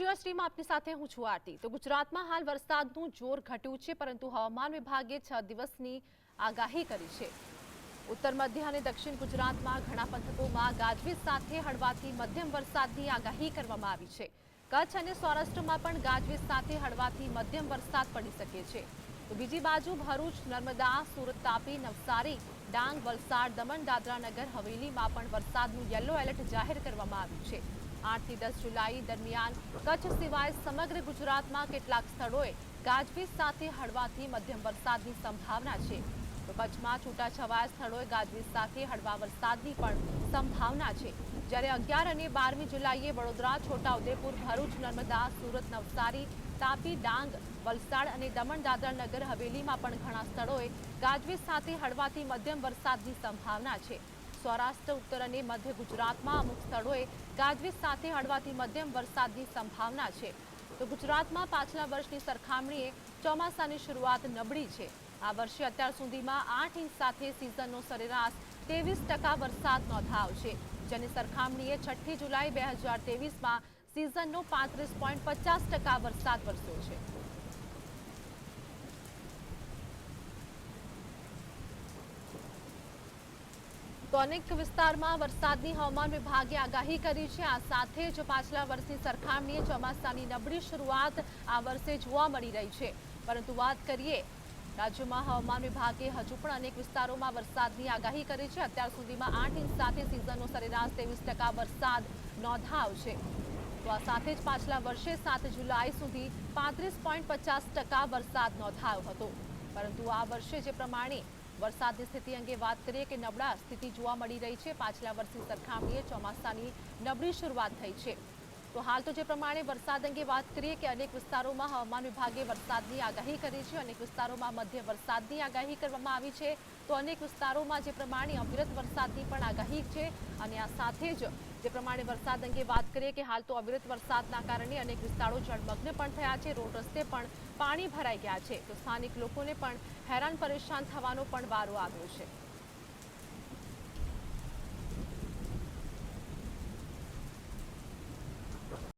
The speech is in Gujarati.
જીઓ સ્ટ્રીમ આપની સાથે હું છું આરતી. તો ગુજરાતમાં હાલ વરસાદનું જોર ઘટ્યું છે, પરંતુ હવામાન વિભાગે છ દિવસની આગાહી કરી છે. ઉત્તર, મધ્ય અને દક્ષિણ ગુજરાતમાં ઘણા પંથકોમાં ગાજવીજ સાથે હળવાથી મધ્યમ વરસાદની આગાહી કરવામાં આવી છે. કચ્છ અને સૌરાષ્ટ્રમાં પણ ગાજવીજ સાથે હળવાથી મધ્યમ વરસાદ પડી શકે છે. તો બીજી બાજુ ભરૂચ, નર્મદા, સુરત તાપી, નવસારી, ડાંગ, વલસાડ, દમણ, દાદરા નગર, હવેલીમાં પણ વરસાદનું યલો એલર્ટ જાહેર કરવામાં આવ્યું છે. આઠથી દસ જુલાઈ દરમિયાન કચ્છ સિવાય સમગ્ર ગુજરાતમાં કેટલાક સ્થળોએ ગાજવીજ સાથે હળવાથી મધ્યમ વરસાદની સંભાવના છે. તો કચ્છમાં છૂટાછવાયા સ્થળોએ ગાજવીજ સાથે હળવા વરસાદની પણ સંભાવના છે. જ્યારે અગિયાર અને બારમી જુલાઈએ વડોદરા, છોટાઉદેપુર, ભરૂચ, નર્મદા, સુરત, નવસારી, તાપી, ડાંગ, વલસાડ અને દમણ, દાદરા નગર, હવેલીમાં પણ ઘણા સ્થળોએ ગાજવીજ સાથે હળવાથી મધ્યમ વરસાદની સંભાવના છે. સૌરાષ્ટ્ર, ઉત્તર અને મધ્ય ગુજરાતમાં અમુક સ્થળોએ ગાજવીજ સાથે હળવાથી મધ્યમ વરસાદની સંભાવના છે. તો ગુજરાતમાં પાછલા વર્ષની સરખામણીએ ચોમાસાની શરૂઆત નબળી છે. આ વર્ષે અત્યાર સુધીમાં આઠ ઇંચ સાથે સિઝનનો સરેરાશ ત્રેવીસ ટકા વરસાદ નોંધાયો છે. જેની સરખામણીએ છઠ્ઠી જુલાઈ બે હજાર તેવીસમાં સિઝનનો પાંત્રીસ પોઈન્ટ પચાસ ટકા વરસાદ વરસ્યો છે. તો અનેક વિસ્તારમાં વરસાદની હવામાન વિભાગે આગાહી કરી છે. આ સાથે જ પાછલા વર્ષની સરખામણીએ ચોમાસાની નબળી શરૂઆત આ વર્ષે જોવા મળી રહી છે. પરંતુ વાત કરીએ, રાજ્યમાં હવામાન વિભાગે હજુ પણ અનેક વિસ્તારોમાં વરસાદની આગાહી કરી છે. અત્યાર સુધીમાં આઠ ઇંચ સાથે સિઝનનો સરેરાશ ત્રેવીસ ટકા વરસાદ નોંધાયો છે. તો આ સાથે જ પાછલા વર્ષે સાત જુલાઈ સુધી પાંત્રીસ પોઈન્ટ પચાસ ટકા વરસાદ નોંધાયો હતો. પરંતુ આ વર્ષે જે પ્રમાણે વરસાદની સ્થિતિ અંગે વાત કરીએ કે નબળા સ્થિતિ જોવા મળી રહી છે. પાછલા વર્ષની સરખામણીએ ચોમાસાની નબળી શરૂઆત થઈ છે. તો હાલ તો જે પ્રમાણે વરસાદ અંગે વાત કરીએ કે અનેક વિસ્તારોમાં હવામાન વિભાગે વરસાદની આગાહી કરી છે. અનેક વિસ્તારોમાં મધ્ય વરસાદની આગાહી કરવામાં આવી છે. તો અનેક વિસ્તારોમાં જે પ્રમાણે અવિરત વરસાદની પણ આગાહી છે. અને આ સાથે જ જે પ્રમાણે વરસાદ અંગે વાત કરીએ કે હાલ તો અવિરત વરસાદના કારણે અનેક વિસ્તારો જળમગ્ન પણ થયા છે. રોડ રસ્તે પણ પાણી ભરાઈ ગયા છે. તો સ્થાનિક લોકોને પણ હેરાન પરેશાન થવાનો પણ વારો આવ્યો છે.